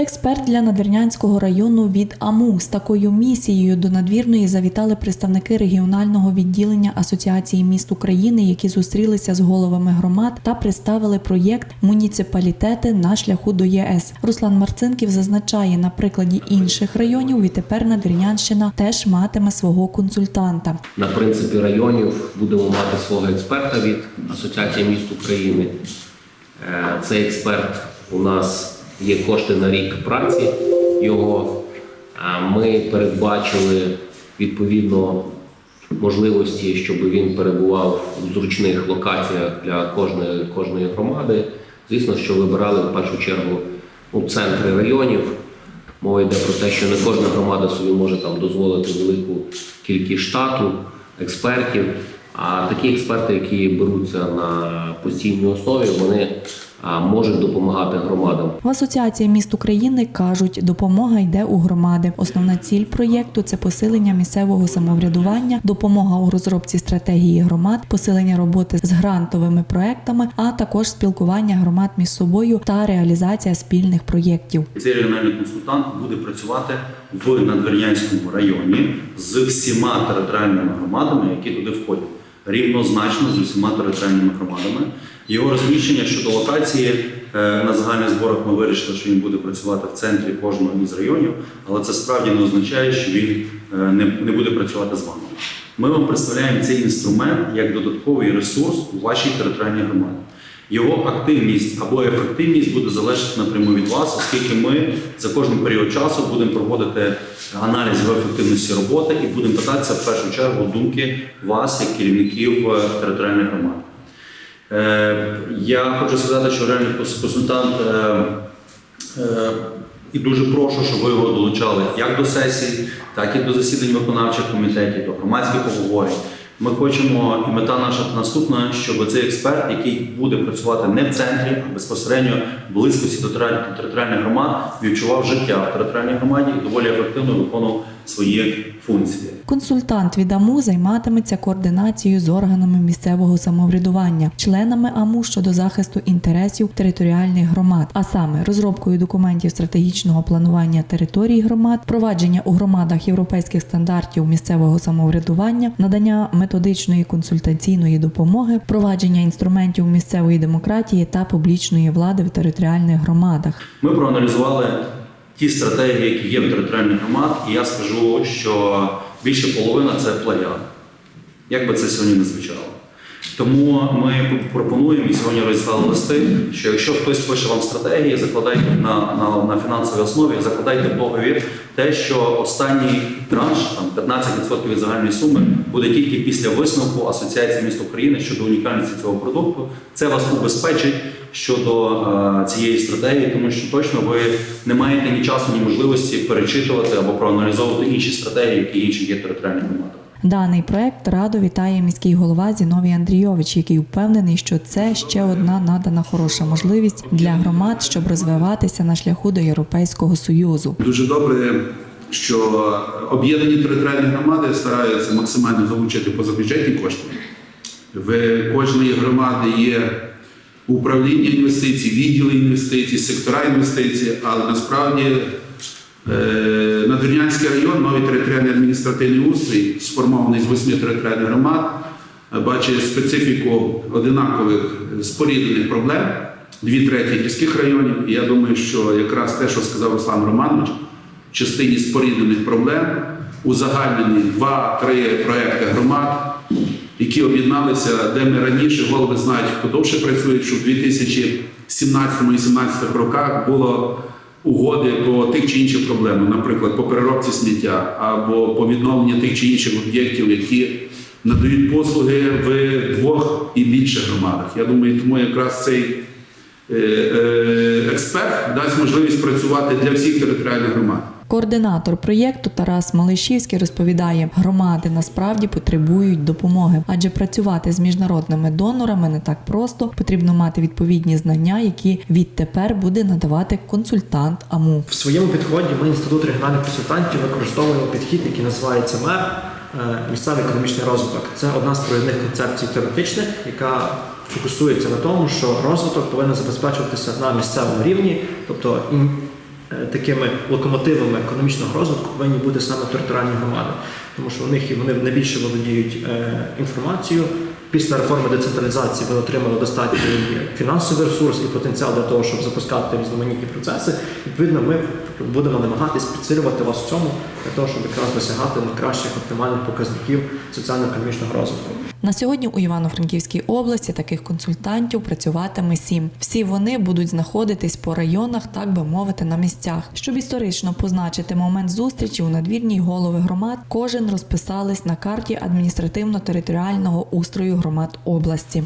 Експерт для надвірнянського району від АМУ з такою місією до надвірної завітали представники регіонального відділення Асоціації міст України, які зустрілися з головами громад та представили проєкт Муніципалітети на шляху до ЄС. Руслан Марцинків зазначає, на прикладі інших районів відтепер Надвірнянщина теж матиме свого консультанта. На принципі районів будемо мати свого експерта від Асоціації міст України. Е, Цей експерт у нас є кошти на рік праці. Його ми передбачили відповідно можливості, щоб він перебував в зручних локаціях для кожної, кожної громади. Звісно, що вибирали в першу чергу ну, центри районів. Мова йде про те, що не кожна громада собі може там дозволити велику кількість штату, експертів. А такі експерти, які беруться на постійній основі, вони можуть допомагати громадам. В Асоціації міст України кажуть, допомога йде у громади. Основна ціль проєкту це посилення місцевого самоврядування, допомога у розробці стратегії громад, посилення роботи з грантовими проектами, а також спілкування громад між собою та реалізація спільних проєктів. Цей регіональний консультант буде працювати в Надвірнянському районі з всіма територіальними громадами, які туди входять, рівнозначно з усіма територіальними громадами. Його розміщення щодо локації е, на загальних зборах ми вирішили, що він буде працювати в центрі кожного із районів, але це справді не означає, що він е, не, не буде працювати з вами. Ми вам представляємо цей інструмент як додатковий ресурс у вашій територіальній громаді. Його активність або ефективність буде залежати напряму від вас, оскільки ми за кожен період часу будемо проводити аналіз його ефективності роботи і будемо питатися в першу чергу думки вас, як керівників е, територіальних громад. Е, Я хочу сказати, що реальний консультант е, і дуже прошу, щоб ви його долучали як до сесій, так і до засідань виконавчих комітетів, до громадських обговорень. Ми хочемо, і мета наша наступна, щоб цей експерт, який буде працювати не в центрі, а безпосередньо близькості до територіальних громад, відчував життя в територіальній громаді і доволі ефективно виконував свої функції. Консультант від АМУ займатиметься координацією з органами місцевого самоврядування, членами АМУ щодо захисту інтересів територіальних громад, а саме розробкою документів стратегічного планування територій громад, провадження у громадах європейських стандартів місцевого самоврядування, надання методичної консультаційної допомоги, впровадження інструментів місцевої демократії та публічної влади в територіальних громадах. Ми проаналізували ті стратегії, які є в територіальних громад, і я скажу, що більше половина це плеяд. Як би це сьогодні не звучало. Тому ми пропонуємо і сьогодні розіслали листи, що якщо хтось пише вам стратегії, закладайте на, на, на фінансовій основі, закладайте договір те, що останній транш, там 15% від загальної суми, буде тільки після висновку Асоціації міст України щодо унікальності цього продукту. Це вас убезпечить щодо е, цієї стратегії, тому що точно ви не маєте ні часу, ні можливості перечитувати або проаналізовувати інші стратегії, які інші є в територіальних громадах. Даний проект радо вітає міський голова Зіновій Андрійович, який впевнений, що це ще одна надана хороша можливість для громад, щоб розвиватися на шляху до Європейського союзу. Дуже добре, що об'єднані територіальні громади стараються максимально залучити позабюджетні кошти. В кожної громади є управління інвестицій, відділи інвестицій, сектора інвестицій, але насправді Надвірнянський район, новий територіальний адміністративний устрій, сформований з восьми територіальних громад, е, бачить специфіку одинакових споріднених проблем, дві треті гірських районів. І я думаю, що якраз те, що сказав Руслан Романович, в частині споріднених проблем узагальнені два-три проекти громад, які об'єдналися, де ми раніше голови знають, хто довше працює, що в 2017-2018 роках було угоди по тих чи інших проблемах, наприклад, по переробці сміття або по відновленню тих чи інших об'єктів, які надають послуги в двох і більше громадах. Я думаю, тому якраз цей е, е, експерт дасть можливість працювати для всіх територіальних громад. Координатор проєкту Тарас Малишівський розповідає, громади насправді потребують допомоги, адже працювати з міжнародними донорами не так просто. Потрібно мати відповідні знання, які відтепер буде надавати консультант АМУ. В своєму підході ми інститут регіональних консультантів використовуємо підхід, який називається МЕР е, місцевий економічний розвиток. Це одна з провідних концепцій теоретичних, яка фокусується на тому, що розвиток повинен забезпечуватися на місцевому рівні, тобто такими локомотивами економічного розвитку повинні бути саме територіальні громади, тому що у них вони найбільше володіють е, інформацією. Після реформи децентралізації вони отримали достатній фінансовий ресурс і потенціал для того, щоб запускати різноманітні процеси. Відповідно, ми будемо намагатись підсилювати вас в цьому для того, щоб якраз досягати найкращих оптимальних показників соціально-економічного розвитку. На сьогодні у Івано-Франківській області таких консультантів працюватиме сім. Всі вони будуть знаходитись по районах, так би мовити, на місцях. Щоб історично позначити момент зустрічі у надвірній голови громад, кожен розписались на карті адміністративно-територіального устрою громад області.